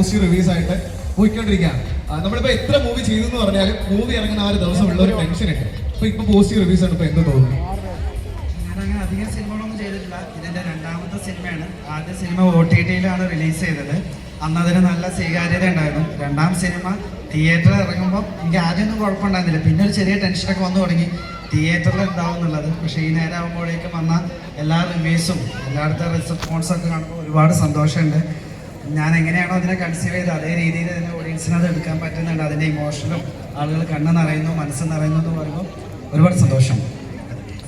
ഭയങ്കര റിലീസ് ആയിട്ട് പോയിക്കൊണ്ടിരിക്കുകയാണ്. ആ, നമ്മളിപ്പോ എത്ര മൂവി ചെയ്തു എന്ന് പറഞ്ഞാലും മൂവി ഇറങ്ങുന്ന ആ ഒരു ദിവസം ഉള്ള ഒരു ടെൻഷൻ ഉണ്ട്. അപ്പൊ ഇപ്പൊ പോസ്റ്റ് റിലീസ് ആണ് ഇപ്പൊ എന്ത് തോന്നുന്നു. ഞാനങ്ങനെ അധികം സിനിമകളൊന്നും ചെയ്തിട്ടില്ല. ഇതിന്റെ രണ്ടാമത്തെ സിനിമയാണ്. ആദ്യ സിനിമ ഒ ടി ടിയിലാണ് റിലീസ് ചെയ്തത്. അന്ന് അതിന് നല്ല സ്വീകാര്യത ഉണ്ടായിരുന്നു. രണ്ടാം സിനിമ തിയേറ്ററിൽ ഇറങ്ങുമ്പോൾ എനിക്ക് ആദ്യമൊന്നും കുഴപ്പമുണ്ടായിരുന്നില്ല. പിന്നെ ഒരു ചെറിയ ടെൻഷനൊക്കെ വന്നു തുടങ്ങി. തിയേറ്ററിൽ ഉണ്ടാവും എന്നുള്ളത്. പക്ഷേ ഈ നേരമാകുമ്പോഴേക്കും വന്ന എല്ലാ റിവ്യൂസും എല്ലായിടത്തെ റെസ്പോൺസൊക്കെ കാണുമ്പോൾ ഒരുപാട് സന്തോഷമുണ്ട്. ഞാൻ എങ്ങനെയാണോ അതിനെ കൺസീവ് ചെയ്ത് അതേ രീതിയിൽ അതിനെ ഓഡിയൻസിന് അത് എടുക്കാൻ പറ്റുന്നുണ്ട്. അതിന്റെ ഇമോഷനും ആളുകൾ കണ്ണ് നിറയുന്നു മനസ്സ് നിറയുന്നു എന്ന് പറയുമ്പോൾ ഒരുപാട് സന്തോഷം.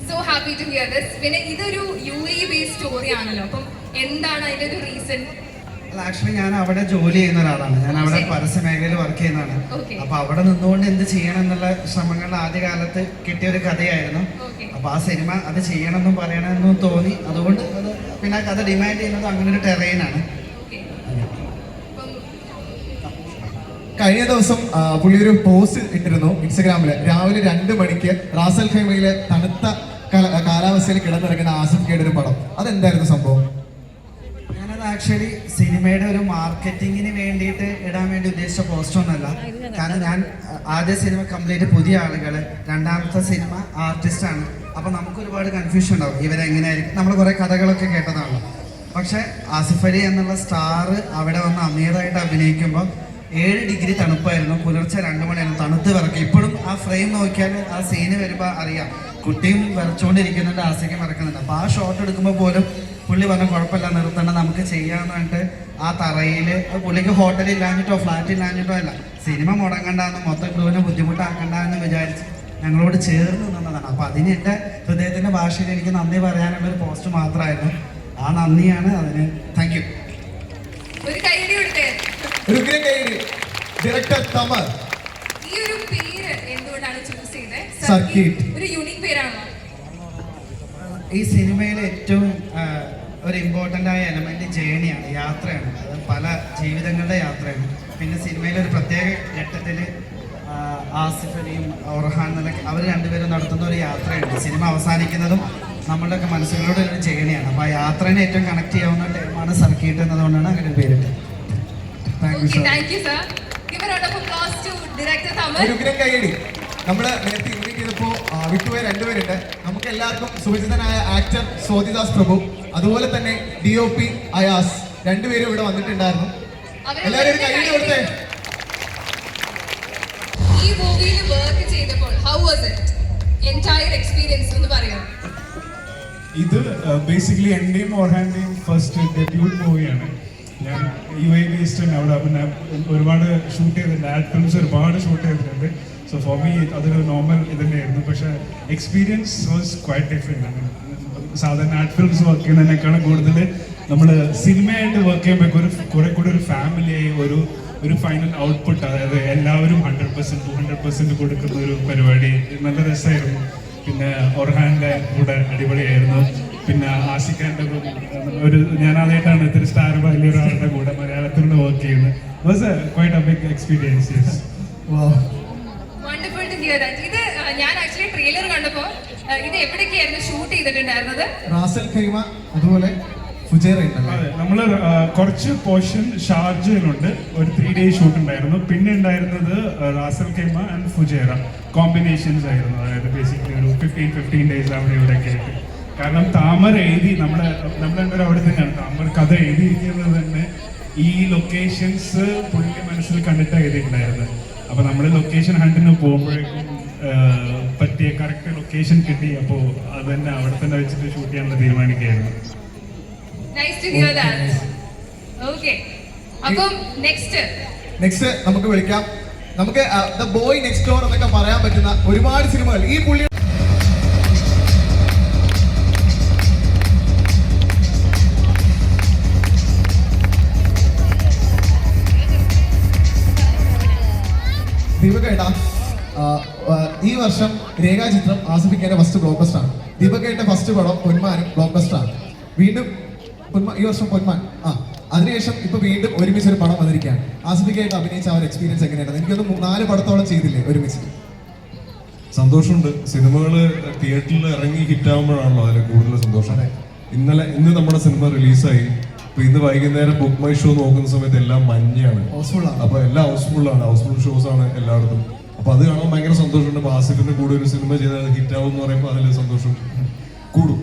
So happy to hear this പിന്നെ ഇതൊരു യു എ ബേസ്ഡ് സ്റ്റോറി ആണല്ലോ അപ്പം എന്താണ് അതിന്റെ ഒരു റീസൺ ആക്ച്വലി ഞാൻ അവിടെ ജോലി ചെയ്യുന്ന ഒരാളാണ്. ഞാൻ അവിടെ. പരസ്യ മേഖലയിൽ വർക്ക് ചെയ്യുന്നതാണ്. അപ്പൊ അവിടെ നിന്നുകൊണ്ട് എന്ത് ചെയ്യണം എന്നുള്ള ശ്രമങ്ങളുടെ ആദ്യകാലത്ത് കിട്ടിയ ഒരു കഥയായിരുന്നു. അപ്പൊ ആ സിനിമ അത് ചെയ്യണമെന്നും പറയണമെന്നും തോന്നി. അതുകൊണ്ട് അത് പിന്നെ കഥ ഡിമാൻഡ് ചെയ്യുന്നത് അങ്ങനെ ഒരു ടെറൈനാണ് ഓക്കെ അപ്പം കഴിഞ്ഞ ദിവസം പുള്ളി ഒരു പോസ്റ്റ് ഇട്ടിരുന്നു ഇൻസ്റ്റഗ്രാമിൽ രാവിലെ രണ്ട് മണിക്ക് റാസൽ ഖൈമയിലെ തണുത്ത കാലാവസ്ഥയിൽ കിടന്നിറങ്ങുന്ന ആസിഫ് കേട് ഒരു പടം. അതെന്തായിരുന്നു സംഭവം? ഞാനത് ആക്ച്വലി സിനിമയുടെ ഒരു മാർക്കറ്റിങ്ങിന് വേണ്ടിയിട്ട് ഇടാൻ വേണ്ടി ഉദ്ദേശിച്ച പോസ്റ്റ് ഒന്നല്ല. കാരണം ഞാൻ ആദ്യ സിനിമ കംപ്ലീറ്റ് പുതിയ ആളുകൾ രണ്ടാമത്തെ സിനിമ ആർട്ടിസ്റ്റ് ആണ്. അപ്പൊ നമുക്ക് ഒരുപാട് കൺഫ്യൂഷൻ ഉണ്ടാവും. ഇവരെങ്ങനെയായിരിക്കും? നമ്മൾ കുറേ കഥകളൊക്കെ കേട്ടതാണ് പക്ഷെ ആസിഫ് അലി എന്നുള്ള സ്റ്റാർ അവിടെ വന്ന് അമീറായിട്ട് അഭിനയിക്കുമ്പോൾ ഏഴ് ഡിഗ്രി തണുപ്പായിരുന്നു. പുലർച്ചെ രണ്ട് മണിയായിരുന്നു. തണുത്ത് വിറക്കും. ഇപ്പോഴും ആ ഫ്രെയിം നോക്കിയാൽ ആ സീന് വരുമ്പോൾ അറിയാം. കുട്ടിയും വിറച്ചുകൊണ്ടിരിക്കുന്നുണ്ട് ആസിക്കും വിറക്കുന്നുണ്ട്. അപ്പോൾ ആ ഷോട്ട് എടുക്കുമ്പോൾ പോലും പുള്ളി പറഞ്ഞ കുഴപ്പമില്ല നിർത്തണ്ട നമുക്ക് ചെയ്യാന്ന് പറഞ്ഞിട്ട് ആ തറയിൽ പുള്ളിക്ക് ഹോട്ടൽ ഇല്ലാഞ്ഞിട്ടോ ഫ്ലാറ്റിൽ ഇല്ലാഞ്ഞിട്ടോ അല്ല. സിനിമ മുടങ്ങണ്ടെന്ന് മൊത്തം ക്രൂവിനെ ബുദ്ധിമുട്ടാക്കണ്ട എന്ന് വിചാരിച്ച് ഞങ്ങളോട് ചേർന്ന് നിന്നതാണ്. അപ്പോൾ അതിന് എന്റെ ഹൃദയത്തിന്റെ ഭാഷയിൽ എനിക്ക് നന്ദി പറയാനുള്ള ഒരു പോസ്റ്റ് മാത്രമായിരുന്നു. ആ നന്ദിയാണ് അതിന്. താങ്ക് യു ഒരു കൈയടി കൊടുത്തേ ഡയറക്ടർ തമർ ഈ ഒരു പേര് എന്തുകൊണ്ടാണ് ചൂസ് ചെയ്തത് സർക്കിട്ട്. ഒരു യുണീക് പേരാണോ? ഈ സിനിമയിലെ ഏറ്റവും ഒരു ഇമ്പോർട്ടന്റ് ആയ എലമെന്റ് ജേണിയാണ് യാത്രയാണ്. അത് പല ജീവിതങ്ങളുടെ യാത്രയാണ്. പിന്നെ സിനിമയിലെ ഒരു പ്രത്യേക ഘട്ടത്തിൽ ആസിഫ് അലിയും ഒർഹാൻ എന്നൊക്കെ അവർ രണ്ടുപേരും നടത്തുന്ന ഒരു യാത്രയുണ്ട് സിനിമ അവസാനിക്കുന്നതും നമ്മളുടെയൊക്കെ മനസ്സുകളുടെ ഒരു ജേണിയാണ്. അപ്പോൾ ആ യാത്രേനെ ഏറ്റവും കണക്ട് ചെയ്യാവുന്ന ടൈമാണ് സർക്കിട്ട് എന്നതുകൊണ്ടാണ് അങ്ങനെ പേരിട്ടത്. താങ്ക് യു സർ ഡയറക്ടർ കൈയടി നമ്മൾ നേരത്തെ ഇൻവൈറ്റ് ചെയ്തപ്പോ ആ, വിട്ടുപോയ രണ്ടുപേരുണ്ട്. നമുക്ക് എല്ലാവർക്കും സുപരിചിതനായ ആക്ടർ സ്വാതിദാസ് പ്രഭു അതുപോലെ തന്നെ ഡി ഒ പി അയാസ് രണ്ടുപേരും ഇവിടെ വന്നിട്ടുണ്ടായിരുന്നു. എല്ലാവരും ഒരു കൈയടി കൊടുത്തേ. ഈ മൂവിയിൽ വർക്ക് ചെയ്തപ്പോൾ how was it entire experience എന്ന് പറയാം. ഇത് ബേസിക്കലി എന്റെയും ഓർഹാന്റെയും ഫസ്റ്റ് ഡെബ്യൂട്ട് മൂവിയാണ് ഞാൻ യു എ ബേസ്ഡ് അവിടെ പിന്നെ ഒരുപാട് ഷൂട്ട് ചെയ്തിട്ടുണ്ട്. ആഡ് ഫിലിംസ് ഒരുപാട് ഷൂട്ട് ചെയ്തിട്ടുണ്ട്. സോ ഫോർ മീ അതൊരു നോർമൽ ഇതന്നെയായിരുന്നു പക്ഷേ എക്സ്പീരിയൻസ് വാസ് ക്വൈറ്റ് ആണ് സാധാരണ ആഡ് ഫിലിംസ് വർക്ക് ചെയ്യുന്നതിനേക്കാളും കൂടുതൽ നമ്മൾ സിനിമയായിട്ട് വർക്ക് ചെയ്യുമ്പോൾ ഒരു കുറെ കൂടി ഒരു ഫാമിലിയായി ഒരു ഒരു ഫൈനൽ ഔട്ട്പുട്ട് അതായത് എല്ലാവരും hundred percent to hundred percent കൊടുക്കുന്ന ഒരു പരിപാടി. നല്ല രസമായിരുന്നു. പിന്നെ ഒർഹാന്റെ കൂടെ അടിപൊളിയായിരുന്നു. പിന്നെ ആസിഖാന്റെ കൂടെ ഒരു ഞാൻ ആദ്യമായിട്ടാണ് ഇത്തിരി സ്റ്റാർ വലിയ ഒരാളുടെ കൂടെ മലയാളത്തിലൂടെ വർക്ക് ചെയ്യുന്നത്. Was a quite a big experience yes wonderful to hear that ഇത് ഞാൻ ആക്ച്വലി ട്രെയിലർ കണ്ടപ്പോൾ ഇത് എവിടേക്കായിരുന്നു ഷൂട്ട് ചെയ്തിട്ടുണ്ടായിരുന്നത്? റാസൽ ഖൈമ അതുപോലെ ഫുജേറ അതെ നമ്മൾ കുറച്ച് പോർഷൻ ഷാർജയിലുണ്ട് ഒരു ത്രീ ഡേ ഷൂട്ട് ഉണ്ടായിരുന്നു. പിന്നെ ഉണ്ടായിരുന്നത് Ras al Khaimah and Fujairah. Combinations ആയിരുന്നു. അതായത് ബേസിക്കലി ഒരു ഫിഫ്റ്റീൻ ഫിഫ്റ്റീൻ ഡേയ്സ് അവിടെ ഇവിടെയൊക്കെ ആയിട്ട്. കാരണം താമര എഴുതി നമ്മുടെ നമ്മൾ എന്തൊരു അവിടെ തന്നെയാണ്. താമര കഥ എഴുതിയിരിക്കുന്നത് തന്നെ ഈ ലൊക്കേഷൻസ് പുള്ളി മനസ്സിൽ കണ്ടിട്ട് എഴുതിയിട്ടുണ്ടായിരുന്നത്. അപ്പൊ നമ്മൾ ലൊക്കേഷൻ ഹണ്ടിന് പോകുമ്പോഴേക്കും പറ്റിയ കറക്റ്റ് ലൊക്കേഷൻ കിട്ടി. അപ്പോൾ അത് തന്നെ അവിടെ തന്നെ വെച്ചിട്ട് ഷൂട്ട് ചെയ്യാനുള്ള തീരുമാനിക്കുകയായിരുന്നു. Nice to hear that okay അപ്പം നെക്സ്റ്റ് നെക്സ്റ്റ് നമുക്ക് വിളിക്കാം. നമുക്ക് ദ ബോയ് നെക്സ്റ്റ് ഡോർ എന്നൊക്കെ പറയാൻ പറ്റുന്ന ഒരുപാട് സിനിമകൾ. ഈ പുള്ളി വർഷം രേഖാചിത്രം ആസ്വദിക്കേണ്ട ഫസ്റ്റ് ബ്ലോക്ക് ബസ്റ്റർ ആണ്. ദീപകേട്ട ഫസ്റ്റ് പടം പൊന്മാനും ബ്ലോക്ക് ബസ്റ്റർ ആണ്. വീണ്ടും പൊന്മാ ഈ വർഷം പൊന്മാൻ. ആ അതിനുശേഷം ഇപ്പൊ വീണ്ടും ഒരുമിച്ച് ഒരു പടം വന്നിരിക്കുകയാണ്. ആസിഫിക്കായിട്ട് അഭിനയിച്ച ആ ഒരു എക്സ്പീരിയൻസ് എങ്ങനെയാണ് എനിക്കൊന്ന് നാല് പടത്തോളം ചെയ്തില്ലേ ഒരുമിച്ച്? സന്തോഷമുണ്ട്. സിനിമകൾ തിയേറ്ററിൽ ഇറങ്ങി ഹിറ്റാകുമ്പോഴാണല്ലോ അതിൽ കൂടുതൽ സന്തോഷം. ഇന്നലെ ഇന്ന് നമ്മുടെ സിനിമ റിലീസായി അപ്പൊ ഇന്ന് വൈകുന്നേരം ബുക്ക് മൈ ഷോ നോക്കുന്ന സമയത്ത് എല്ലാം മഞ്ഞയാണ്. ഹൗസ്ഫുൾ ആണ്. അപ്പൊ എല്ലാം ഹൗസ്ഫുൾ ആണ്. ഹൗസ്ഫുൾ ഷോസ് ആണ് എല്ലായിടത്തും. അപ്പൊ അത് കാണാൻ ഭയങ്കര സന്തോഷമുണ്ട്. ആസിഫിന്റെ കൂടെ ഒരു സിനിമ ചെയ്താൽ ഹിറ്റാവും എന്ന് പറയുമ്പോൾ അതിൽ സന്തോഷം കൂടും.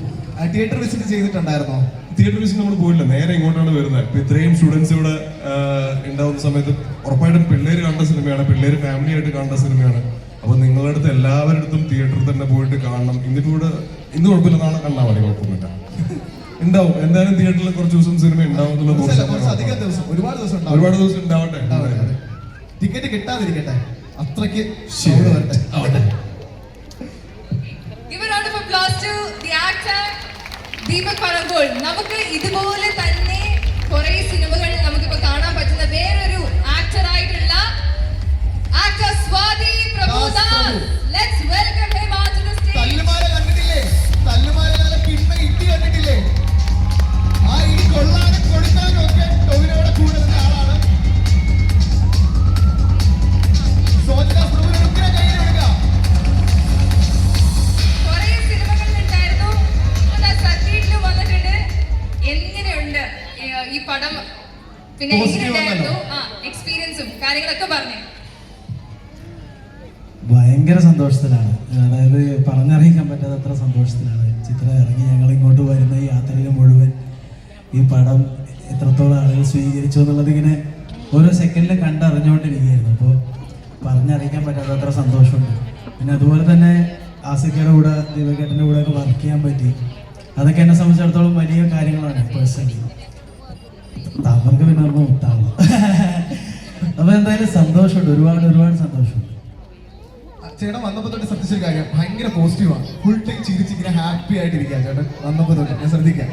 തിയേറ്റർ വിസിറ്റ് ചെയ്തിട്ടുണ്ടായിരുന്നോ? തിയേറ്റർ വിസിറ്റ് നമ്മൾ പോയില്ല നേരെ ഇങ്ങോട്ടാണ് വരുന്നത്. ഇപ്പൊ ഇത്രയും സ്റ്റുഡൻസ് ഇവിടെ ഉണ്ടാവുന്ന സമയത്ത് ഉറപ്പായിട്ടും പിള്ളേര് കണ്ട സിനിമയാണ്. പിള്ളേര് ഫാമിലി ആയിട്ട് കണ്ട സിനിമയാണ്. അപ്പൊ നിങ്ങളുടെ അടുത്ത് എല്ലാവരുടെ അടുത്തും തിയേറ്ററിൽ തന്നെ പോയിട്ട് കാണണം. ഇന്നിപ്പോ ഇവിടെ ഇന്ന് കുഴപ്പമില്ല. നാളെ കണ്ടാൽ മതി കുഴപ്പമൊന്നുമില്ല. ഉണ്ടാവും. എന്തായാലും തിയേറ്ററിൽ കുറച്ച് ദിവസം സിനിമ ഉണ്ടാവും ഒരുപാട് ദിവസം ഉണ്ടാവട്ടെ. ടിക്കറ്റ് കിട്ടാതിരിക്കട്ടെ. അത്രയ്ക്ക് ശരി വരട്ടെ. Give a round of applause to the actor Deepak Parambol. നമുക്ക് ഇതുപോലെ തന്നെ കുറെ സിനിമകൾ നമുക്കിപ്പോ കാണാൻ പറ്റുന്ന വേറൊരു ആക്ടർ ആയിട്ടുള്ള actor Swathi Prabhudas let's welcome him on to the stage Thallumaala കണ്ടിട്ടില്ലേ? തല്ലുമാല നല്ല കിണ്ണ ഇട്ടി കണ്ടിട്ടില്ലേ? ആ ഇടി കൊള്ളാനും കൊടുക്കാനും ഒക്കെ ടോവിനോടെ കൂടെ നിന്ന സന്തോഷത്തിലാണ്. അതായത് പറഞ്ഞറിയിക്കാൻ പറ്റാത്തത്ര സന്തോഷത്തിലാണ്. ചിത്രം ഇറങ്ങി ഞങ്ങൾ ഇങ്ങോട്ട് വരുന്ന ഈ യാത്രയിൽ മുഴുവൻ ഈ പടം എത്രത്തോളം ആളുകൾ സ്വീകരിച്ചു എന്നുള്ളത് ഇങ്ങനെ ഓരോ സെക്കൻഡിൽ കണ്ടറിഞ്ഞുകൊണ്ടിരിക്കുകയായിരുന്നു. അപ്പോൾ പറഞ്ഞറിയിക്കാൻ പറ്റാത്തത്ര സന്തോഷമുണ്ട്. പിന്നെ അതുപോലെ തന്നെ ആസിക്കയുടെ കൂടെ ദീപകേട്ടന്റെ കൂടെ ഒക്കെ വർക്ക് ചെയ്യാൻ പറ്റി. അതൊക്കെ എന്നെ സംബന്ധിച്ചിടത്തോളം വലിയ കാര്യങ്ങളാണ് പേഴ്സണലി താങ്കൾക്ക് പിന്നെ ഒന്നും അപ്പോൾ എന്തായാലും സന്തോഷമുണ്ട്. ഒരുപാട് ഒരുപാട് സന്തോഷമുണ്ട്. ചേട്ടൻ വന്നപ്പോ തൊട്ട് ശ്രദ്ധിച്ചൊരു കാര്യം. ഭയങ്കര പോസിറ്റീവാണ് ഫുൾ ടൈം ചിരിച്ച് ഇങ്ങനെ ഹാപ്പി ആയിട്ടിരിക്കുക ചേട്ടൻ വന്നപ്പോ തൊട്ട്. ഞാൻ ശ്രദ്ധിക്കാം.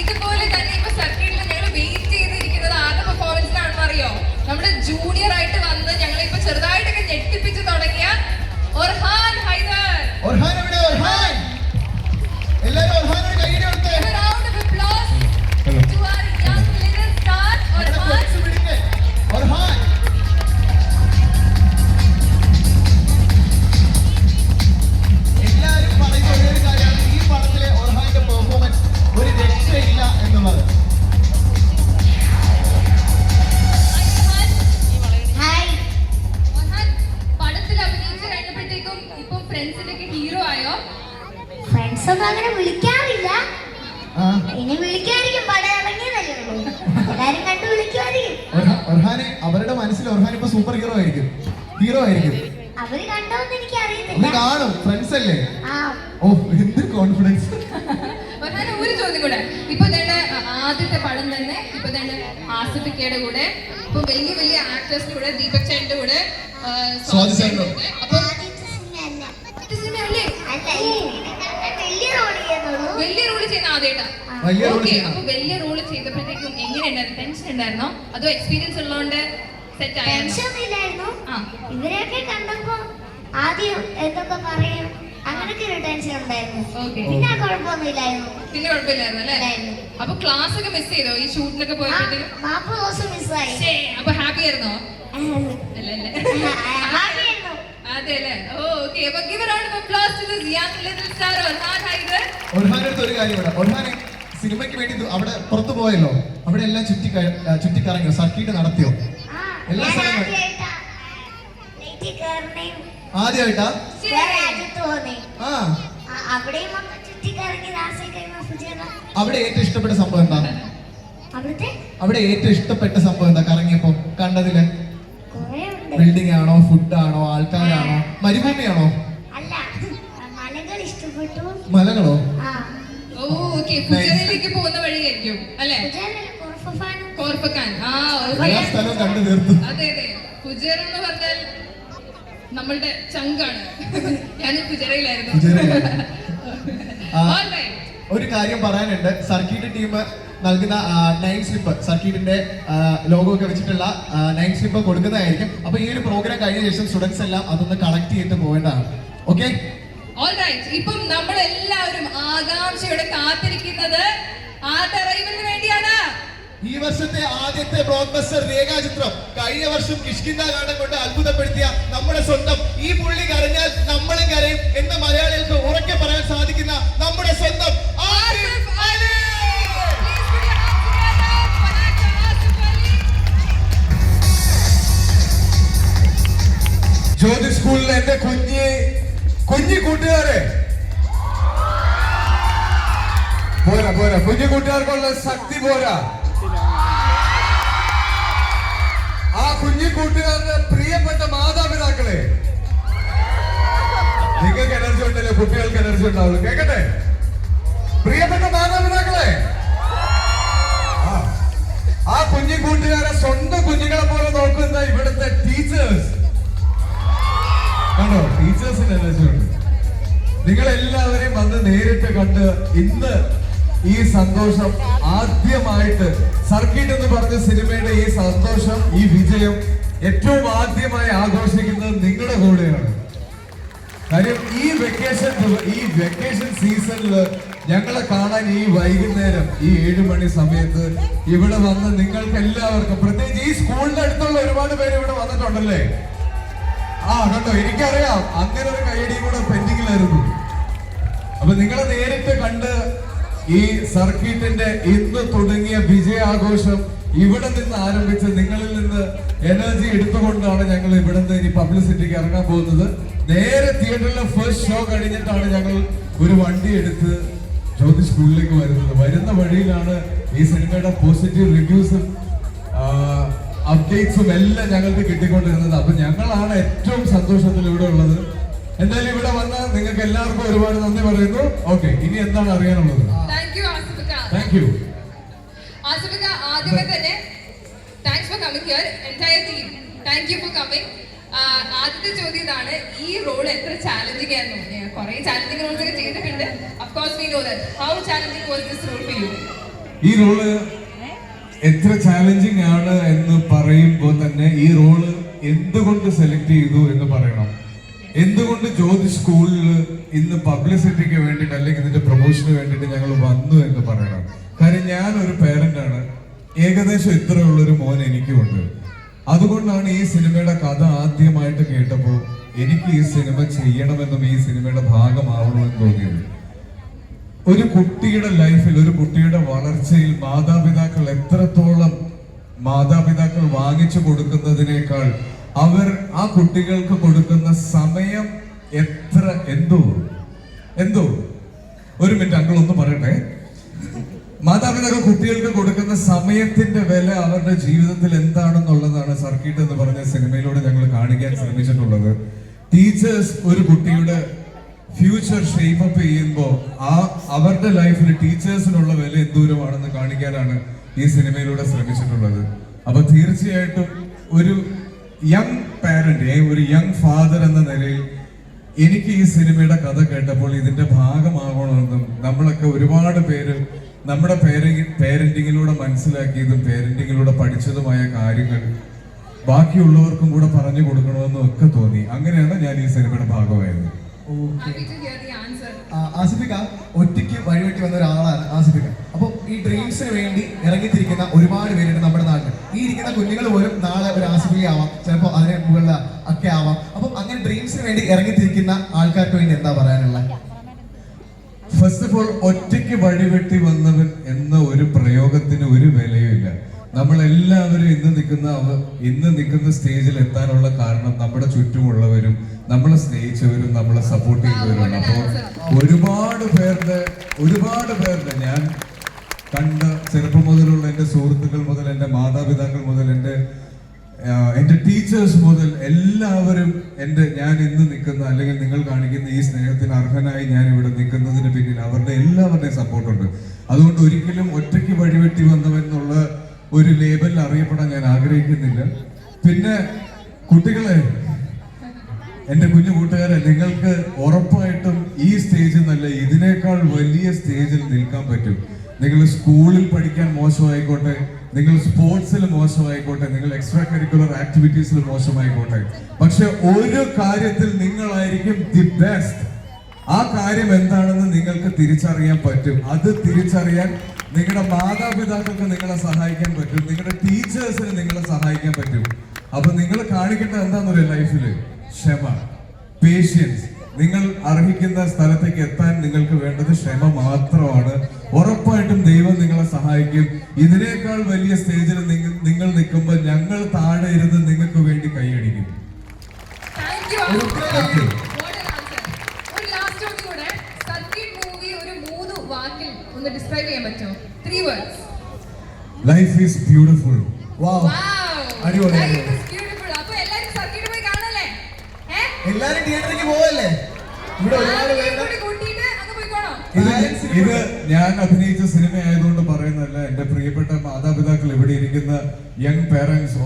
ഇതുപോലെ തന്നെ വെയിറ്റ് അറിയോ? നമ്മുടെ ജൂനിയർ ആയിട്ട് വന്ന് ഞങ്ങളെ ചെറുതായിട്ടൊക്കെ ഞെട്ടിപ്പിച്ച് തുടങ്ങിയ ഒരു ഹൈദർ ആയോ ഫ്രണ്ട്സ് ഒന്നും അങ്ങനെ വിളിക്കാറില്ല. ഇനി വിളിക്കായിരിക്കും പടം ഇറങ്ങിയതല്ലേ ഉള്ളൂ. എല്ലാരും കണ്ടു വിളിക്കുമായിരിക്കും. അവരുടെ മനസ്സിൽ ഒർഹാൻ ഇപ്പൊ സൂപ്പർ ഹീറോ ആയിരിക്കും. ഹീറോ ആയിരിക്കും. അവർ കണ്ടോന്ന് എനിക്ക് അറിയത്തില്ല. കാണും. ഫ്രണ്ട്സ് അല്ലേ? ഓ എന്ത് കോൺഫിഡൻസ് ഒരു ചോദ്യം കൂടെ. ഇപ്പൊ തന്നെ ആദ്യത്തെ പടം തന്നെ ഇപ്പൊ തന്നെ ആസിഫിക്കയുടെ കൂടെ ഇപ്പൊ വലിയ വലിയ ആക്ടേഴ്സിന്റെ കൂടെ ദീപക് ചേട്ടന്റെ കൂടെ. അപ്പൊ വലിയ റോൾ ചെയ്യുന്ന ആദ്യമായിട്ടാ വലിയ റോൾ ഓക്കെ ചെയ്യണം അപ്പൊ വലിയ റോൾ ചെയ്തപ്പോഴത്തേക്കും എങ്ങനെയുണ്ടായിരുന്നു? ടെൻഷൻ ഉണ്ടായിരുന്നോ? അതോ എക്സ്പീരിയൻസ് ഉള്ളതുകൊണ്ട് സെറ്റ് ആയിരുന്നു ടെൻഷൻ ഇല്ലായിരുന്നു. ആ. ഇവരെയൊക്കെ കണ്ടപ്പോ ആദ്യം എന്തൊക്കെ പറയും? അങ്ങനൊക്കെ ഒരു ടെൻഷൻ ഉണ്ടായിരുന്നു. ഓക്കെ പിന്നെ ആ കുഴപ്പമൊന്നുമില്ലായിരുന്നു പിന്നെ കുഴപ്പമില്ലായിരുന്നു അല്ലേ? ഇല്ലായിരുന്നു. അപ്പൊ ക്ലാസ് ഒക്കെ മിസ് ചെയ്തോ? ഈ ഷൂട്ടിനൊക്കെ ആ, പോയപ്പോഴത്തേക്കും നാപ്പത് ദിവസം മിസ്സായി ശ്ശേ, അപ്പൊ ഹാപ്പി ആയിരുന്നോ? അല്ല അല്ലേ. ഹാപ്പിയായിരുന്നു ഓക്കേ ഓ ഓക്കെ അപ്പൊ give round of applause to this young little star Orhan Haider ഒർഹാന്റെ അടുത്ത് ഒരു കാര്യം സിനിമയ്ക്ക് വേണ്ടി അവിടെ പുറത്തു പോയല്ലോ. അവിടെ എല്ലാം ചുറ്റി ചുറ്റിക്കറങ്ങിയോ സർക്കിട്ട് നടത്തിയോ? എല്ലാ സ്ഥലങ്ങളും. ആദ്യമായിട്ടാ ആ. അവിടെ ഏറ്റവും ഇഷ്ടപ്പെട്ട സംഭവം എന്താ? അവിടെ ഏറ്റവും ഇഷ്ടപ്പെട്ട സംഭവം എന്താ? കറങ്ങിയപ്പോ കണ്ടതിൽ? കൊറേ ആണോ ഫുഡ് ആണോ ആൾക്കാരാണോ മരുഭൂമിയാണോ? അല്ല മലകൾ ഇഷ്ടപ്പെട്ടു. മലകളോ? ആ. Oh okay. പോകുന്ന വഴിയായിരിക്കും അല്ലേ? ആ എല്ലാ സ്ഥലവും കണ്ടു തീർത്തു. അതെ അതെ. കുജറ എന്ന് പറഞ്ഞാൽ നമ്മളുടെ ചങ്കാണ്. ഞാൻ കുജറയിലായിരുന്നു ആ. ഒരു കാര്യം പറയാനുണ്ട്. സർക്കിട്ട് ടീം നൽകുന്ന നൈൻ സ്ലിപ്പ് സർക്കിട്ടിന്റെ ലോഗോ ഒക്കെ വെച്ചിട്ടുള്ള നൈൻ സ്ലിപ്പ് കൊടുക്കുന്നതായിരിക്കും. അപ്പൊ ഈ ഒരു പ്രോഗ്രാം കഴിഞ്ഞ ശേഷം സ്റ്റുഡൻസ് എല്ലാം അതൊന്ന് കളക്ട് ചെയ്തിട്ട് പോകേണ്ടതാണ് ഓക്കെ ഇപ്പം നമ്മൾ എല്ലാവരും ആകാംക്ഷയോടെ കാത്തിരിക്കുന്നത് ആർട്ടറൈവലിന് വേണ്ടിയാണ്. ഈ വർഷത്തെ ആദ്യത്തെ ബ്ലോക്ക് ബസ്റ്റർ രേഖാചിത്രം കഴിഞ്ഞ വർഷം കിഷ്കിന്ദ ഗാനം കൊണ്ട് അത്ഭുതപ്പെടുത്തിയ നമ്മുടെ സ്വന്തം ഈ പുള്ളി കരഞ്ഞാൽ നമ്മളും കരയും എന്ന മലയാളികൾക്ക് ഉറക്കെ പറയാൻ സാധിക്കുന്ന നമ്മുടെ സ്വന്തം. ജ്യോതി സ്കൂളിലെ എന്റെ കുഞ്ഞി കുഞ്ഞി കൂട്ടുകാരെ. പോരാ പോരാ. കുഞ്ഞു കൂട്ടുകാർക്കുള്ള ശക്തി പോരാ. ആ കുഞ്ഞു കൂട്ടുകാരുടെ പ്രിയപ്പെട്ട മാതാപിതാക്കളെ. നിങ്ങൾക്ക് എനർജി ഉണ്ടല്ലേ? കുട്ടികൾക്ക് എനർജി ഉണ്ടാവുള്ളൂ. കേക്കട്ടെ? പ്രിയപ്പെട്ട മാതാപിതാക്കളെ. ആ, കുഞ്ഞു കൂട്ടുകാരെ സ്വന്തം കുഞ്ഞുങ്ങളെ പോലെ നോക്കുന്ന ഇവിടുത്തെ ടീച്ചേഴ്സ് കണ്ടോ? ടീച്ചേഴ്സിന് എനർജി ഉണ്ട്. നിങ്ങളെല്ലാവരെയും വന്ന് നേരിട്ട് കണ്ട് ഇന്ന് ഈ സന്തോഷം ആദ്യമായിട്ട് സർക്കിട്ട് എന്ന് പറഞ്ഞ സിനിമയുടെ ഈ സന്തോഷം ഈ വിജയം ഏറ്റവും ആദ്യമായി ആഘോഷിക്കുന്നത് നിങ്ങളുടെ കൂടെയാണ്. കാര്യം ഈ വെക്കേഷൻ ഈ വെക്കേഷൻ സീസണിൽ ഞങ്ങളെ കാണാൻ ഈ വൈകുന്നേരം ഈ ഏഴു മണി സമയത്ത് ഇവിടെ വന്ന് നിങ്ങൾക്ക് എല്ലാവർക്കും പ്രത്യേകിച്ച് ഈ സ്കൂളിന്റെ അടുത്തുള്ള ഒരുപാട് പേര് ഇവിടെ വന്നിട്ടുണ്ടല്ലേ? ആ കണ്ടോ എനിക്കറിയാം. അങ്ങനെ ഒരു കൈയടിയും കൂടെ പെൻഡിങ്ങിലായിരുന്നു. അപ്പൊ നിങ്ങളെ നേരിട്ട് കണ്ട് ഈ സർക്കിട്ടിന്റെ ഇന്ന് തുടങ്ങിയ വിജയാഘോഷം ഇവിടെ നിന്ന് ആരംഭിച്ച് നിങ്ങളിൽ നിന്ന് എനർജി എടുത്തുകൊണ്ടാണ് ഞങ്ങൾ ഇവിടെ നിന്ന് ഇനി പബ്ലിസിറ്റിക്ക് ഇറങ്ങാൻ പോകുന്നത്. നേരെ തിയേറ്ററിലെ ഫസ്റ്റ് ഷോ കഴിഞ്ഞിട്ടാണ് ഞങ്ങൾ ഒരു വണ്ടി എടുത്ത് ജ്യോതി സ്കൂളിലേക്ക് വരുന്നത്. വരുന്ന വഴിയിലാണ് ഈ സിനിമയുടെ പോസിറ്റീവ് റിവ്യൂസും അപ്ഡേറ്റ്സും എല്ലാം ഞങ്ങൾക്ക് കിട്ടിക്കൊണ്ടിരുന്നത്. അപ്പൊ ഞങ്ങളാണ് ഏറ്റവും സന്തോഷത്തിൽ ഇവിടെ ഉള്ളത്. എന്തായാലും ഇവിടെ വന്ന നിങ്ങൾക്ക് എല്ലാവർക്കും ഒരുപാട് നന്ദി പറയുന്നു. ഓക്കെ ഇനി എന്താണ് അറിയാനുള്ളത്? Thank you, ആസിഫിക്ക. താങ്ക് യു ആസിഫിക്ക, ആദ്യമേ തന്നെ thanks for coming here entire team thank you for coming ആദ്യത്തെ ചോദ്യം ഇതാണ് ഈ റോൾ എത്ര ചാലഞ്ചിങ് ആയിരുന്നു? കുറെ ചാലഞ്ചിങ് റോൾസ് ഒക്കെ ചെയ്തിട്ടുണ്ട്. Of course we know that how challenging was this role for you ഈ റോൾ എത്ര ചാലഞ്ചിങ് ആണ് എന്ന് പറയുമ്പോൾ തന്നെ ഈ റോൾ എന്തുകൊണ്ട് സെലക്ട് ചെയ്തു എന്ന് പറയണം. എന്തുകൊണ്ട് ജ്യോതി സ്കൂളിൽ ഇന്ന് പബ്ലിസിറ്റിക്ക് വേണ്ടിയിട്ട് അല്ലെങ്കിൽ ഇതിന്റെ പ്രൊമോഷന് വേണ്ടിയിട്ട് ഞങ്ങൾ വന്നു എന്ന് പറയണം? കാര്യം ഞാൻ ഒരു പേരന്റ് ആണ്. ഏകദേശം ഇത്രയുള്ള ഒരു മോൻ എനിക്കുമുണ്ട് അതുകൊണ്ടാണ് ഈ സിനിമയുടെ കഥ ആദ്യമായിട്ട് കേട്ടപ്പോൾ എനിക്ക് ഈ സിനിമ ചെയ്യണമെന്നും ഈ സിനിമയുടെ ഭാഗമാവണമെന്ന് തോന്നിയത്. ഒരു കുട്ടിയുടെ ലൈഫിൽ ഒരു കുട്ടിയുടെ വളർച്ചയിൽ മാതാപിതാക്കൾ എത്രത്തോളം മാതാപിതാക്കൾ വാങ്ങിച്ചു കൊടുക്കുന്നതിനേക്കാൾ അവർ ആ കുട്ടികൾക്ക് കൊടുക്കുന്ന സമയം എത്ര എന്തോ? എന്തോ? ഒരു മിനിറ്റ് അങ്കിൾ ഒന്ന് പറയട്ടെ. മാതാപിതാക്കൾ കുട്ടികൾക്ക് കൊടുക്കുന്ന സമയത്തിന്റെ വില അവരുടെ ജീവിതത്തിൽ എന്താണെന്നുള്ളതാണ് സർക്കിട്ട് എന്ന് പറഞ്ഞ സിനിമയിലൂടെ ഞങ്ങൾ കാണിക്കാൻ ശ്രമിച്ചിട്ടുള്ളത്. ടീച്ചേഴ്സ് ഒരു കുട്ടിയുടെ ഫ്യൂച്ചർ ഷേപ്പ് അപ്പ് ചെയ്യുമ്പോൾ ആ അവരുടെ ലൈഫിൽ ടീച്ചേഴ്സിനുള്ള വില എന്തൂരമാണെന്ന് കാണിക്കാനാണ് ഈ സിനിമയിലൂടെ ശ്രമിച്ചിട്ടുള്ളത്. അപ്പൊ തീർച്ചയായിട്ടും ഒരു യങ് പാരന്റ് ഒരു യങ് ഫാദർ എന്ന നിലയിൽ എനിക്ക് ഈ സിനിമയുടെ കഥ കേട്ടപ്പോൾ ഇതിന്റെ ഭാഗമാകണമെന്നും നമ്മളൊക്കെ ഒരുപാട് പേര് നമ്മുടെ പേരന്റിങ്ങിലൂടെ മനസ്സിലാക്കിയതും പേരന്റിങ്ങിലൂടെ പഠിച്ചതുമായ കാര്യങ്ങൾ ബാക്കിയുള്ളവർക്കും കൂടെ പറഞ്ഞു കൊടുക്കണമെന്നും ഒക്കെ തോന്നി. അങ്ങനെയാണ് ഞാൻ ഈ സിനിമയുടെ ഭാഗമായത്. ആസിഫിക ഒറ്റയ്ക്ക് വഴിവെട്ടി വന്ന ഒരാളാണ് ആസിഫിക. അപ്പോൾ ഈ ഡ്രീംസിന് വേണ്ടി ഇറങ്ങിത്തിരിക്കുന്ന ഒരുപാട് പേരുണ്ട് നമ്മുടെ നാട്ടിൽ ഈ ഇരിക്കുന്ന കുഞ്ഞുങ്ങൾ പോലും നാളെ ഒരു ആസിഫിക ആവാം ചിലപ്പോൾ അതിന് മുകളിൽ ഒക്കെ ആവാം അപ്പം അങ്ങനെ ഡ്രീംസിന് വേണ്ടി ഇറങ്ങിത്തിരിക്കുന്ന ആൾക്കാർക്ക് വേണ്ടി എന്താ പറയാനുള്ള ഫസ്റ്റ് ഓഫ് ഓൾ ഒറ്റയ്ക്ക് വഴിവെട്ടി വന്നവൻ എന്ന ഒരു പ്രയോഗത്തിന് ഒരു വിലയുമില്ല നമ്മൾ എല്ലാവരും ഇന്ന് നിൽക്കുന്ന ഇന്ന് നിൽക്കുന്ന സ്റ്റേജിൽ എത്താനുള്ള കാരണം നമ്മുടെ ചുറ്റുമുള്ളവരും നമ്മളെ സ്നേഹിച്ചവരും നമ്മളെ സപ്പോർട്ട് ചെയ്തവരുമാണ് അപ്പോൾ ഒരുപാട് പേരുടെ ഒരുപാട് പേരുടെ ഞാൻ കണ്ട ചെറുപ്പം മുതലുള്ള എന്റെ സുഹൃത്തുക്കൾ മുതൽ എന്റെ മാതാപിതാക്കൾ മുതൽ എന്റെ എന്റെ ടീച്ചേഴ്സ് മുതൽ എല്ലാവരും എന്റെ ഞാൻ ഇന്ന് നിൽക്കുന്ന അല്ലെങ്കിൽ നിങ്ങൾ കാണിക്കുന്ന ഈ സ്നേഹത്തിന് അർഹനായി ഞാൻ ഇവിടെ നിൽക്കുന്നതിന് പിന്നിൽ അവരുടെ എല്ലാവരുടെയും സപ്പോർട്ടുണ്ട് അതുകൊണ്ട് ഒരിക്കലും ഒറ്റയ്ക്ക് വഴിവെട്ടി വന്നവൻ എന്നുള്ള ഒരു ലേബലിൽ അറിയപ്പെടാൻ ഞാൻ ആഗ്രഹിക്കുന്നില്ല. പിന്നെ കുട്ടികളെ എന്റെ കുഞ്ഞു കൂട്ടുകാരെ നിങ്ങൾക്ക് ഉറപ്പായിട്ടും ഈ സ്റ്റേജിൽ നല്ല ഇതിനേക്കാൾ വലിയ സ്റ്റേജിൽ നിൽക്കാൻ പറ്റും. നിങ്ങൾ സ്കൂളിൽ പഠിക്കാൻ മോശമായിക്കോട്ടെ നിങ്ങൾ സ്പോർട്സിൽ മോശമായിക്കോട്ടെ നിങ്ങൾ എക്സ്ട്രാ കരിക്കുലർ ആക്ടിവിറ്റീസിൽ മോശമായിക്കോട്ടെ. പക്ഷെ ഒരു കാര്യത്തിൽ നിങ്ങളായിരിക്കും ദി ബെസ്റ്റ് ആ കാര്യം എന്താണെന്ന് നിങ്ങൾക്ക് തിരിച്ചറിയാൻ പറ്റും. അത് തിരിച്ചറിയാൻ നിങ്ങളുടെ മാതാപിതാക്കൾക്ക് നിങ്ങളെ സഹായിക്കാൻ പറ്റും. നിങ്ങളുടെ ടീച്ചേഴ്സിന് നിങ്ങളെ സഹായിക്കാൻ പറ്റും. അപ്പൊ നിങ്ങൾ കാണിക്കേണ്ടത് എന്താണെന്നറിയോ ലൈഫിൽ ക്ഷമ പേഷ്യൻസ് നിങ്ങൾ അർഹിക്കുന്ന സ്ഥലത്തേക്ക് എത്താൻ നിങ്ങൾക്ക് വേണ്ടത് ക്ഷമ മാത്രമാണ്. ഉറപ്പായിട്ടും ദൈവം നിങ്ങളെ സഹായിക്കും. ഇതിനേക്കാൾ വലിയ സ്റ്റേജിൽ നിങ്ങൾ നിൽക്കുമ്പോൾ ഞങ്ങൾ താഴെ ഇരുന്ന് നിങ്ങൾക്ക് വേണ്ടി കൈയടിക്കും. ലൈഫ് ഈസ് ബ്യൂട്ടിഫുൾ അടിപൊളി, അടിപൊളി. അപ്പൊ എല്ലാരും സർക്കിട്ട് പോയി കാണല്ലേ ഏ? എല്ലാരും തിയേറ്ററിലേക്ക് പോവല്ലേ? ഇവിടെ ഒരുപാട് പേരുടെ ഇത് ഞാൻ അഭിനയിച്ച സിനിമ ആയതുകൊണ്ട് പറയുന്നതല്ല. എന്റെ പ്രിയപ്പെട്ട മാതാപിതാക്കൾ ഇവിടെ ഇരിക്കുന്ന യങ് പേരൻസ്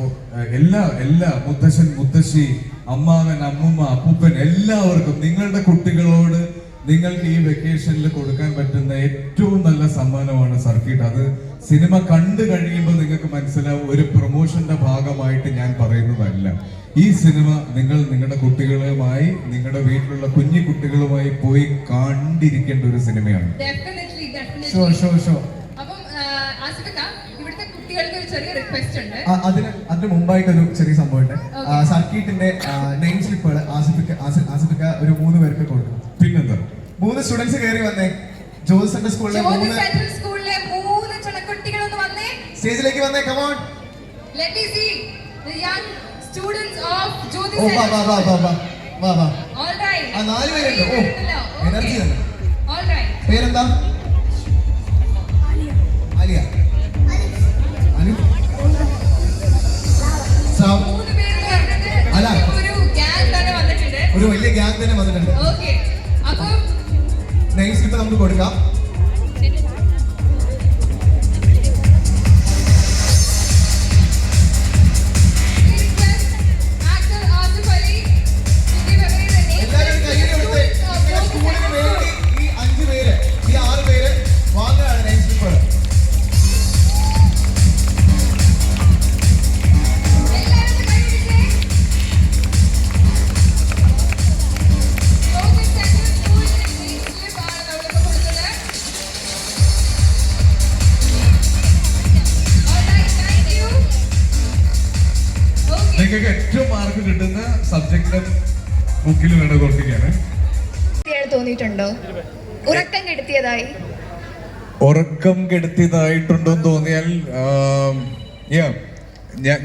എല്ലാ എല്ലാ മുത്തശ്ശൻ മുത്തശ്ശി അമ്മാവൻ അമ്മുമ്മ അപ്പൂപ്പൻ എല്ലാവർക്കും നിങ്ങളുടെ കുട്ടികളോട് നിങ്ങൾക്ക് ഈ വെക്കേഷനിൽ കൊടുക്കാൻ പറ്റുന്ന ഏറ്റവും നല്ല സമ്മാനമാണ് സർക്കിട്ട്. അത് സിനിമ കണ്ടു കഴിയുമ്പോൾ നിങ്ങൾക്ക് മനസ്സിലാവും ഒരു പ്രൊമോഷന്റെ ഭാഗമായിട്ട് ഞാൻ പറയുന്നതല്ല. ഈ സിനിമ നിങ്ങൾ നിങ്ങളുടെ കുട്ടികളുമായി നിങ്ങളുടെ വീട്ടിലുള്ള കുഞ്ഞു കുട്ടികളുമായി പോയി കണ്ടിരിക്കേണ്ട ഒരു സിനിമയാണ്. ഷോ ഷോ ഷോ കുട്ടികൾക്ക് ഒരു ചെറിയ റിക്വസ്റ്റ് ഉണ്ട്. അതിന് അതിന് മുമ്പായിട്ടൊരു ചെറിയ സംഭവം ഉണ്ട് സർക്കീട്ടിന്റെ നെയിം സ്ലിപ്പുകൾ ആസിഫിക്ക ആസി- ആസിഫിക്ക ഒരു മൂന്ന് പേർക്ക് കൊടുക്കും പിന്നെന്താ? മൂന്ന് സ്റ്റുഡൻസ് കയറി വന്നേ. ജോസ് സ്കൂളിലെ മൂന്ന് സെൻട്രൽ സ്കൂളിലെ മൂന്ന് ചുണക്കുട്ടികൾ ഒന്ന് വന്നേ. സ്റ്റേജിലേക്ക് വന്നേ come on let see the students of oh വാ വാ വാ വാ വാ വാ വാ. All ആ, നാല് പേരുണ്ട്. ഓ, എനർജി തന്നെ. All പേരെന്താ? ഗ്യാങ് തന്നെ വന്നിട്ടുണ്ട് Okay. ഇപ്പൊ നമുക്ക് കൊടുക്കാം ഉറക്കം കെടുത്തിയതായിട്ടുണ്ടോ എന്ന് തോന്നിയാൽ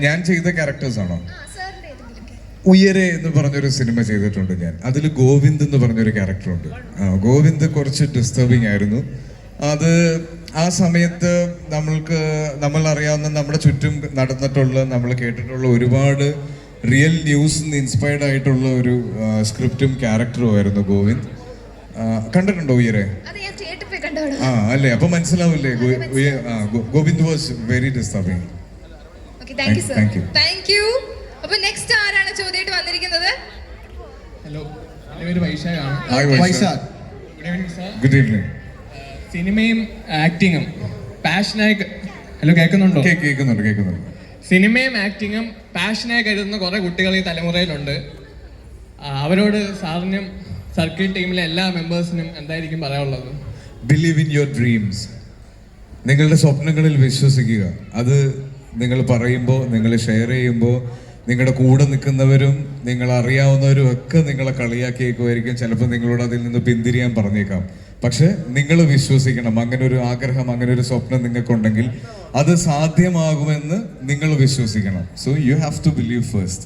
ഞാൻ ചെയ്ത ക്യാരക്ടേഴ്സ് ആണോ? ഉയരെ എന്ന് പറഞ്ഞൊരു സിനിമ ചെയ്തിട്ടുണ്ട് ഞാൻ. അതിൽ ഗോവിന്ദ് എന്ന് പറഞ്ഞൊരു ക്യാരക്ടറുണ്ട് ഗോവിന്ദ് കുറച്ച് ഡിസ്റ്റർബിങ് ആയിരുന്നു. അത് ആ സമയത്ത് നമ്മൾക്ക് നമ്മൾ അറിയാവുന്ന നമ്മുടെ ചുറ്റും നടന്നിട്ടുള്ള നമ്മൾ കേട്ടിട്ടുള്ള ഒരുപാട് റിയൽ ന്യൂസ് ഇൻസ്പയർഡ് ആയിട്ടുള്ള ഒരു സ്ക്രിപ്റ്റും ക്യാരക്ടറും ആയിരുന്നു ഗോവിന്ദ്. കണ്ടിട്ടുണ്ടോ ഉയരെ? ആ അല്ലേ? അപ്പൊ മനസ്സിലാവില്ലേ? Govind was very disturbing okay thank you അപ്പൊ നെക്സ്റ്റ് ആരാണ് ചോദ്യമായിട്ട് വന്നിരിക്കുന്നത്? ഹലോ എന്റെ പേര് വൈശാഖാണ് Vaishakh. Good evening sir good evening സിനിമയും ആക്ടിങ്ങും പാഷനായി ഹലോ കേൾക്കുന്നുണ്ടോ? കേൾക്കുന്നുണ്ട് കേൾക്കുന്നുണ്ട്. സിനിമയും ആക്ടിങ്ങും പാഷനായി കരുതുന്ന കുറേ കുട്ടികൾ ഈ തലമുറയിലുണ്ട്. അവരോട് സാറിനും സർക്കിൾ ടീമിലെ എല്ലാ മെമ്പേഴ്സിനും എന്തായിരിക്കും പറയാനുള്ളത്? ബിലീവ് ഇൻ യുവർ ഡ്രീംസ് നിങ്ങളുടെ സ്വപ്നങ്ങളിൽ വിശ്വസിക്കുക. അത് നിങ്ങൾ പറയുമ്പോൾ നിങ്ങൾ ഷെയർ ചെയ്യുമ്പോൾ നിങ്ങളുടെ കൂടെ നിൽക്കുന്നവരും നിങ്ങൾ അറിയാവുന്നവരും ഒക്കെ നിങ്ങളെ കളിയാക്കിയേക്കുമായിരിക്കും ചിലപ്പോൾ നിങ്ങളോട് അതിൽ നിന്ന് പിന്തിരിയാൻ പറഞ്ഞേക്കാം. പക്ഷെ നിങ്ങൾ വിശ്വസിക്കണം. അങ്ങനെ ഒരു ആഗ്രഹം അങ്ങനെ ഒരു സ്വപ്നം നിങ്ങൾക്കുണ്ടെങ്കിൽ അത് സാധ്യമാകുമെന്ന് നിങ്ങൾ വിശ്വസിക്കണം. So you have to believe first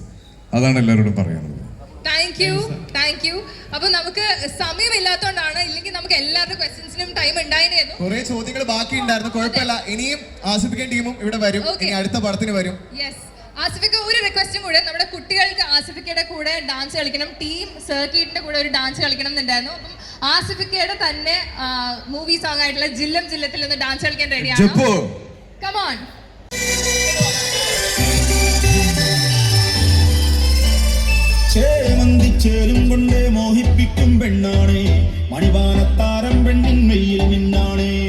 അതാണ് എല്ലാവരോടും പറയാനുള്ളത്. താങ്ക് യു താങ്ക് യു അപ്പൊ നമുക്ക് സമയമില്ലാത്തോണ്ടാണ് ഇല്ലെങ്കിൽ നമുക്ക് എല്ലാവരുടെ ക്വസ്റ്റ്യൻസിനും ടൈം ഉണ്ടായിരുന്നു കുറെ ചോദ്യങ്ങൾ ബാക്കി ഉണ്ടായിരുന്നു കുഴപ്പമില്ല ഇനിയും ആസിഫിക്കൻ ടീമും ഇവിടെ വരും. ഇനി അടുത്ത പടത്തിന് വരും. യെസ് ആസിഫിക്ക ഒരു റിക്വസ്റ്റും കൂടെ. നമ്മുടെ കുട്ടികൾക്ക് ആസിഫിക്കയുടെ കൂടെ ഡാൻസ് കളിക്കണം. ടീം സർക്കിറ്റിന്റെ കൂടെ ഒരു ഡാൻസ് കളിക്കണം എന്നുണ്ടായിരുന്നു. അപ്പം ആസിഫിക്കയുടെ തന്നെ മൂവി സോങ് ആയിട്ടുള്ള ജില്ലം ജില്ലത്തിൽ ഒന്ന് ഡാൻസ് കളിക്കാൻ റെഡിയാണ് ജപ്പോ. കമോൺ ചേമന്തിച്ചേരും കൊണ്ട് മോഹിപ്പിക്കും പെണ്ണാണേ. മണിവാനത്താരം പെണ്ണിൻ മെയ്യിൽ നിന്നാണേ.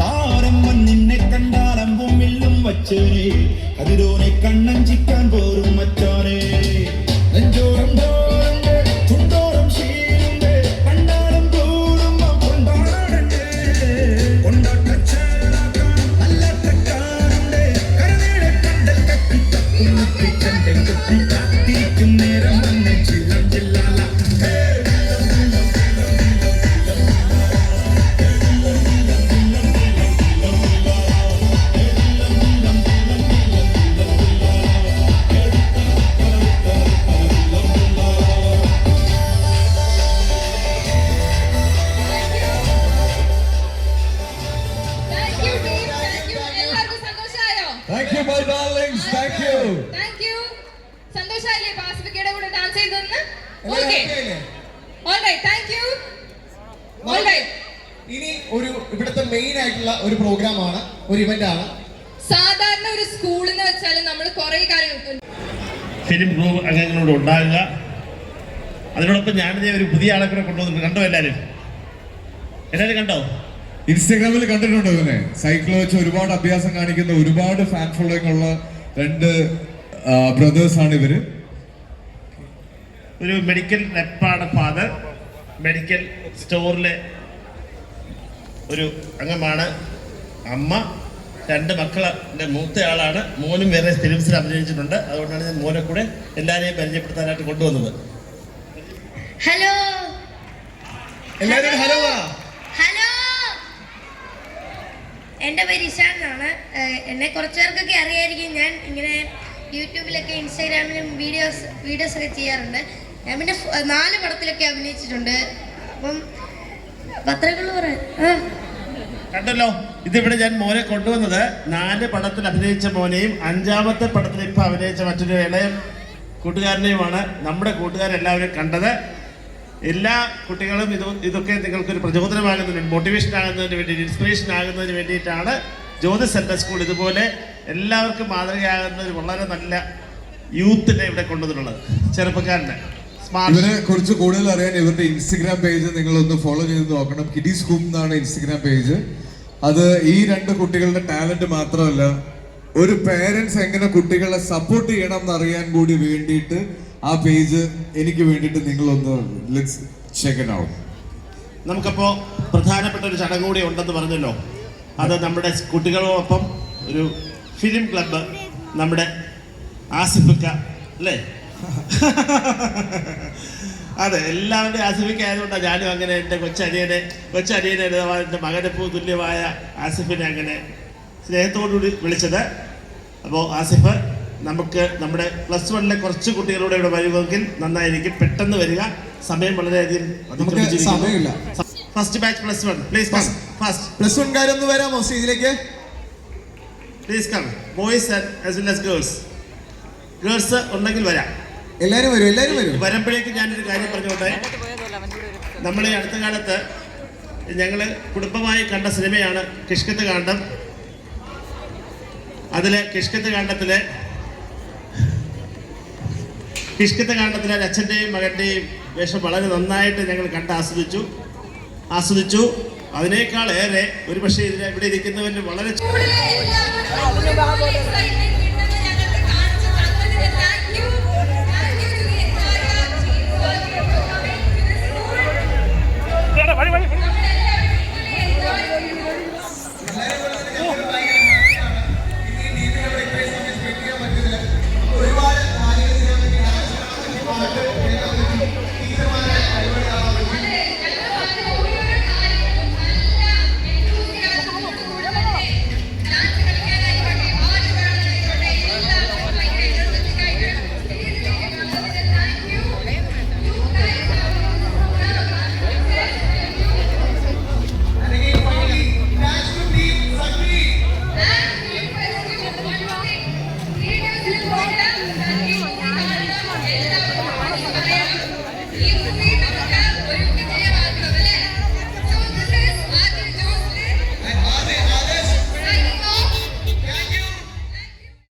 താരം നിന്നെ കണ്ടാലമ്പും വില്ലും വച്ചേനെ. കതിരോനെ കണ്ണഞ്ചിക്കാൻ പോരും. ഇവന്റ് ആണ്. സാധാരണ ഒരു സ്കൂൾ എന്ന് വെച്ചാൽ നമ്മൾ കുറെ കാര്യങ്ങൾ ഫിലിം ഗ്രൂപ്പ് അംഗങ്ങളോട് ഉണ്ടാകുക. അതിനോടൊപ്പം ഞാനിതേ ഒരു പുതിയ ആളെ കൂടെ കൊണ്ടുവന്നിട്ടുണ്ട് കണ്ടോ എല്ലാരും? എല്ലാരും കണ്ടോ? ഇൻസ്റ്റാഗ്രാമിൽ കണ്ടിട്ടുണ്ടോ ഇവനെ സൈക്കിൾ വെച്ച് ഒരുപാട് അഭ്യാസം കാണിക്കുന്ന ഒരുപാട് ഫാൻ ഫോളോയിങ് ഉള്ള രണ്ട് ബ്രദേഴ്സ് ആണ് ഇവർ. ഒരു മെഡിക്കൽ റെപ്പാണ് ഫാദർ മെഡിക്കൽ സ്റ്റോറിലെ ഒരു അംഗമാണ് അമ്മ. രണ്ട് മക്കളുടെ മൂത്തയാളാണ്. മോനും വേറെ ഫിലിംസിൽ അഭിനയിച്ചിട്ടുണ്ട്. അതുകൊണ്ടാണ് ഞാൻ മോനെ കൂടെ എല്ലാവരെയും പരിചയപ്പെടുത്താനായിട്ട് കൊണ്ടുവന്നത്. ഹലോ. എല്ലാവരും ഹലോ ഹലോ. എന്റെ പേര് ഇഷാൻ എന്നാണ് എന്നെ കുറച്ച് പേർക്കൊക്കെ അറിയായിരിക്കും. ഞാൻ ഇങ്ങനെ യൂട്യൂബിലൊക്കെ ഇൻസ്റ്റാഗ്രാമിലും വീഡിയോസ് വീഡിയോസ് ഒക്കെ ചെയ്യാറുണ്ട്. ഞാൻ പിന്നെ നാല് പടത്തിലൊക്കെ അഭിനയിച്ചിട്ടുണ്ട്. അപ്പം പത്രങ്ങൾ പറയാൻ കണ്ടല്ലോ. ഇതിവിടെ ഞാൻ മോനെ കൊണ്ടുവന്നത് നാല് പടത്തിൽ അഭിനയിച്ച മോനെയും അഞ്ചാമത്തെ പടത്തിൽ ഇപ്പൊ അഭിനയിച്ച മറ്റൊരു ഇളയ കൂട്ടുകാരനെയുമാണ് നമ്മുടെ കൂട്ടുകാരെല്ലാവരും കണ്ടത്. എല്ലാ കുട്ടികളും ഇത് ഇതൊക്കെ നിങ്ങൾക്കൊരു പ്രചോദനമാകുന്നതിന് മോട്ടിവേഷൻ ആകുന്നതിന് വേണ്ടി ഇൻസ്പിറേഷൻ ആകുന്നതിന് വേണ്ടിയിട്ടാണ് ജ്യോതി സെന്റർ സ്കൂൾ ഇതുപോലെ എല്ലാവർക്കും മാതൃകയാകുന്ന ഒരു വളരെ നല്ല യൂത്തിനെ ഇവിടെ കൊണ്ടുവന്നിട്ടുള്ളത്. ചെറുപ്പക്കാരനെ. ഇവരെ കുറിച്ച് കൂടുതൽ അറിയാൻ ഇവരുടെ ഇൻസ്റ്റഗ്രാം പേജ് നിങ്ങളൊന്ന് ഫോളോ ചെയ്ത് നോക്കണം. കിഡീസ് ഹൂം എന്നാണ് ഇൻസ്റ്റഗ്രാം പേജ് അത് ഈ രണ്ട് കുട്ടികളുടെ ടാലന്റ് മാത്രമല്ല ഒരു പേരൻസ് എങ്ങനെ കുട്ടികളെ സപ്പോർട്ട് ചെയ്യണം എന്ന് അറിയാൻ കൂടി വേണ്ടിയിട്ട് ആ പേജ് എനിക്ക് വേണ്ടിയിട്ട് നിങ്ങളൊന്ന് ലെറ്റ്സ് ചെക്ക് ഇറ്റ് ഔട്ട് നമുക്കപ്പോൾ പ്രധാനപ്പെട്ട ഒരു ചടങ്ങ് കൂടി ഉണ്ടെന്ന് പറഞ്ഞല്ലോ. അത് നമ്മുടെ കുട്ടികളോടൊപ്പം ഒരു ഫിലിം ക്ലബ്ബ് നമ്മുടെ ആസിഫിക്ക അല്ലേ? അതെ എല്ലാവരുടെയും ആസിഫിക്കായതുകൊണ്ടാണ് ഞാനും അങ്ങനെ എന്റെ കൊച്ചനിയനെ കൊച്ചനിയനെ എന്റെ മകനെ പൂ തുല്യമായ ആസിഫിനെ അങ്ങനെ സ്നേഹത്തോടുകൂടി വിളിച്ചത്. അപ്പോൾ ആസിഫ് നമുക്ക് നമ്മുടെ പ്ലസ് വണ്ണിലെ കുറച്ച് കുട്ടികളുടെ ഇവിടെ വരുമെങ്കിൽ നന്നായിരിക്കും. പെട്ടെന്ന് വരിക. സമയം വളരെയധികം സമയമില്ല. First batch plus one please come first plus one കാര്യം വരാമോ സ്റ്റേജിലേക്ക്? Please come boys and as well as girls girls ഉണ്ടെങ്കിൽ വരാം. എല്ലാരും വരും എല്ലാരും വരും. വരുമ്പോഴേക്ക് ഞാനൊരു കാര്യം പറഞ്ഞോട്ടെ? നമ്മുടെ ഈ അടുത്ത കാലത്ത് ഞങ്ങൾ കുടുംബമായി കണ്ട സിനിമയാണ് കിഷ്കത്ത് കാണ്ടം അതിലെ കിഷ്കത്ത് കാണ്ഡത്തിലെ കിഷ്കത്ത് കാണ്ടത്തിലെ അച്ഛന്റെയും മകന്റെയും വേഷം വളരെ നന്നായിട്ട് ഞങ്ങൾ കണ്ട് ആസ്വദിച്ചു. ആസ്വദിച്ചു. അതിനേക്കാൾ ഏറെ ഒരുപക്ഷെ ഇതിൽ ഇവിടെ ഇരിക്കുന്നവരിൽ വളരെ வழி வழி